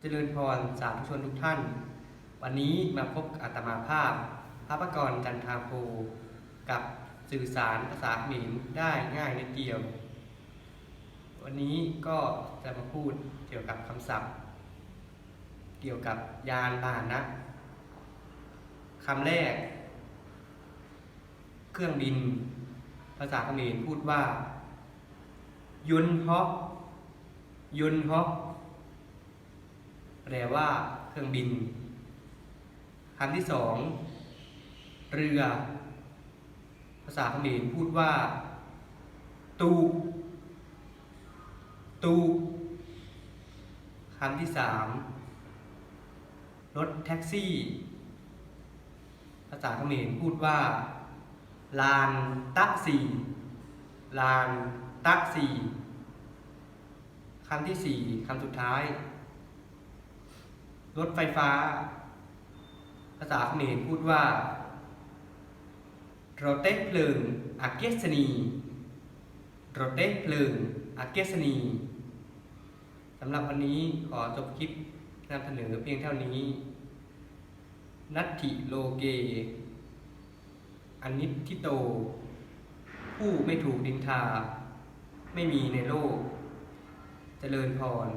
เจริญพรสาธุชนทุกท่าน วันนี้มาพบกับอาตมาภาพ พระประกรณ์จันทาโพกับสื่อสารภาษาเขมรได้ง่ายนิดเดียว วันนี้ก็จะมาพูดเกี่ยวกับคำศัพท์ เกี่ยวกับยานพาหนะคำแรก เครื่องบิน ภาษาเขมรพูดว่า ยุนฮอกยุนฮอก แปลว่าเครื่องบินคำที่สองเรือ ภาษาเขมรพูดว่า ตูตูคำที่สามรถแท็กซี่ ภาษาเขมรพูดว่า ลานตักซีลานตักซีคำที่สี่คำสุดท้าย รถไฟฟ้า ภาษาเขมรพูดว่าโรเตเพลิงอาเกสนีโรเตเพลิงอาเกสนีสำหรับวันนี้ขอจบคลิปนำเสนอเพียงเท่านี้ นัตถิโลเกอันนิทิโต ผู้ไม่ถูกดินทา ไม่มีในโลกเจริญพร